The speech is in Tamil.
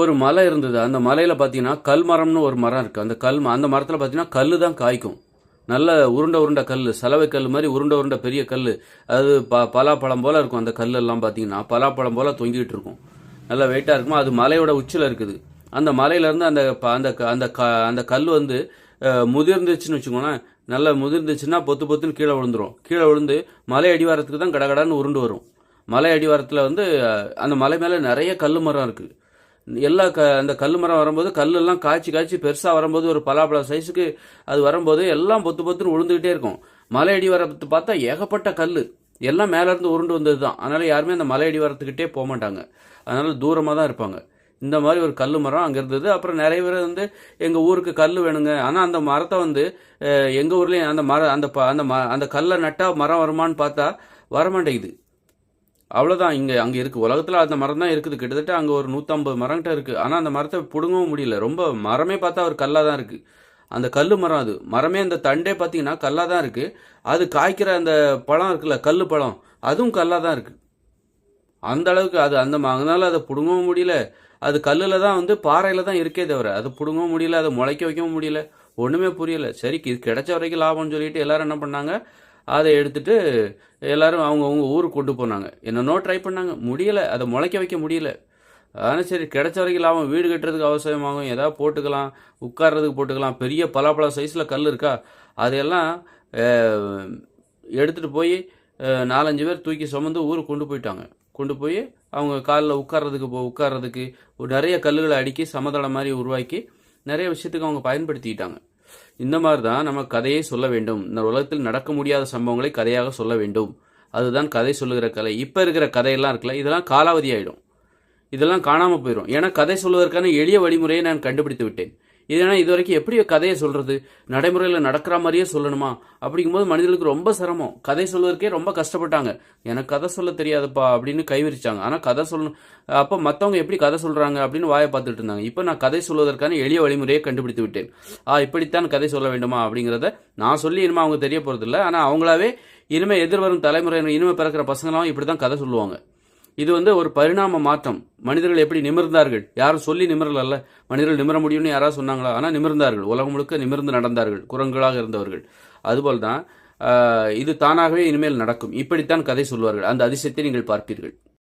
ஒரு மலை இருந்தது. அந்த மலையில் பார்த்தீங்கன்னா கல் மரம்னு ஒரு மரம் இருக்குது அந்த கல் ம- அந்த மரத்தில் பார்த்தீங்கன்னா கல் தான் காய்க்கும். நல்ல உருண்டை உருண்டை கல் சலவை கல் மாதிரி உருண்டை உருண்டை பெரிய கல் அது ப பலாப்பழம் போல் இருக்கும் அந்த கல்லெல்லாம் பார்த்தீங்கன்னா பலாப்பழம் போல் தொங்கிட்டு இருக்கும். நல்ல வெயிட்டாக இருக்குமா? அது மலையோட உச்சியில் இருக்குது. அந்த மலையிலேருந்து அந்த ப- அந்த க- அந்த க அந்த கல் வந்து முதிர்ந்துச்சுன்னு வச்சுக்கோங்களேன். நல்லா முதிர்ந்துச்சுன்னா பொத்து பொத்துன்னு கீழே விழுந்துரும். கீழே விழுந்து மலை அடிவாரத்துக்கு தான் கடகடான்னு உருண்டு வரும். மலை அடிவாரத்தில் வந்து அந்த மலை மேலே நிறைய கல் மரம் இருக்குது எல்லா க அந்த கல் மரம் வரும்போது கல்லெல்லாம் காய்ச்சி காய்ச்சி பெருசாக வரும்போது ஒரு பலாப்பழ சைஸுக்கு அது வரும்போது எல்லாம் பொத்து பொத்துன்னு விழுந்துக்கிட்டே இருக்கும். மலையடி வரத்து பார்த்தா ஏகப்பட்ட கல் எல்லாம் மேலேருந்து உருண்டு வந்தது தான் அதனால் யாருமே அந்த மலையடி வரத்துக்கிட்டே போக மாட்டாங்க. அதனால் தூரமாக தான் இருப்பாங்க. இந்த மாதிரி ஒரு கல் மரம் அங்கே இருந்தது. அப்புறம் நிறைய பேர் வந்து எங்கள் ஊருக்கு கல் வேணுங்க. ஆனால் அந்த மரத்தை வந்து எங்கள் ஊர்லேயும் அந்த மரம் அந்த ப- அந்த ம அந்த கல்லை நட்டால் மரம் வருமான்னு பார்த்தா வரமாட்டேங்குது. அவ்வளோதான் இங்கே அங்கே இருக்குது உலகத்தில் அந்த மரம் தான் இருக்குது. கிட்டத்தட்ட அங்கே ஒரு நூற்றம்பது மரங்கிட்ட இருக்குது ஆனால் அந்த மரத்தை பிடுங்கவும் முடியல. ரொம்ப மரமே பார்த்தா ஒரு கல்லாக தான் இருக்குது அந்த கல் மரம் அது. மரமே அந்த தண்டே பார்த்தீங்கன்னா கல்லாக தான் இருக்குது அது காய்க்கிற அந்த பழம் இருக்குல்ல கல் பழம் அதுவும் கல்லாக தான் இருக்குது அந்த அளவுக்கு அது அந்த அதனால் அதை பிடுங்கவும் முடியல. அது கல்லில் தான் வந்து பாறையில் தான் இருக்கே தவிர அதை பிடுங்கவும் முடியல. அதை முளைக்க வைக்கவும் முடியல. ஒன்றுமே புரியல. சரி இது கிடைச்ச வரைக்கும் லாபம்னு சொல்லிட்டு எல்லாரும் என்ன பண்ணாங்க? அதை எடுத்துட்டு எல்லாரும் அவங்கவுங்க ஊருக்கு கொண்டு போனாங்க. என்னென்னோ ட்ரை பண்ணாங்க. முடியலை. அதை முளைக்க வைக்க முடியல. ஆனால் சரி கிடைச்ச வரைக்கும் லாபம். வீடு கட்டுறதுக்கு அவசியமாகும். ஏதாவது போட்டுக்கலாம். உட்கார்றதுக்கு போட்டுக்கலாம். பெரிய பலாப்பழ சைஸில் கல் இருக்கா? அதையெல்லாம் எடுத்துகிட்டு போய் நாலஞ்சு பேர் தூக்கி சுமந்து ஊருக்கு கொண்டு போயிட்டாங்க. கொண்டு போய் அவங்க காலில் உட்கார்றதுக்கு போ உட்கார்றதுக்கு நிறைய கல்லுகளை அடுக்கி சமதளம் மாதிரி உருவாக்கி நிறைய விஷயத்துக்கு அவங்க பயன்படுத்திக்கிட்டாங்க. இந்த மாதிரி தான் நம்ம கதையை சொல்ல வேண்டும். இந்த உலகத்தில் நடக்க முடியாத சம்பவங்களை கதையாக சொல்ல வேண்டும். அதுதான் கதை சொல்லுகிற கலை. இப்போ இருக்கிற கதையெல்லாம் இருக்குல்ல இதெல்லாம் காலாவதி ஆகிடும் இதெல்லாம் காணாமல் போயிடும் ஏன்னா கதை சொல்வதற்கான எளிய வழிமுறையை நான் கண்டுபிடித்து விட்டேன். ஏன்னா இது வரைக்கும் எப்படி கதையை சொல்கிறது நடைமுறையில் நடக்கிற மாதிரியே சொல்லணுமா? அப்படிங்கும்போது மனிதர்களுக்கு ரொம்ப சிரமம். கதை சொல்வதற்கே ரொம்ப கஷ்டப்பட்டாங்க. எனக்கு கதை சொல்ல தெரியாதுப்பா அப்படின்னு கைவிரிச்சாங்க. ஆனால் கதை சொல்லணும். அப்போ மற்றவங்க எப்படி கதை சொல்கிறாங்க அப்படின்னு வாயை பார்த்துட்டு இருந்தாங்க. இப்போ நான் கதை சொல்வதற்கான எளிய வழிமுறையை கண்டுபிடித்து விட்டேன். ஆ இப்படித்தான் கதை சொல்ல வேண்டுமா அப்படிங்கிறத நான் சொல்லி இனிமே அவங்க தெரிய போகிறதில்ல ஆனால் அவங்களாவே இனிமேல் எதிர்வரும் தலைமுறையினர் இனிமே பிறக்கிற பசங்களாம் இப்படி தான் கதை சொல்லுவாங்க. இது வந்து ஒரு பரிணாம மாற்றம். மனிதர்கள் எப்படி நிமிர்ந்தார்கள்? யாரும் சொல்லி நிமிரல மனிதர்கள் நிமிர முடியும்னு யாராவது சொன்னாங்களா? ஆனால் நிமிர்ந்தார்கள். உலகம் முழுக்க நிமிர்ந்து நடந்தார்கள். குரங்குகளாக இருந்தவர்கள். அதுபோல் தான் இது தானாகவே இனிமேல் நடக்கும். இப்படித்தான் கதை சொல்வார்கள். அந்த அதிசயத்தை நீங்கள் பார்ப்பீர்கள்.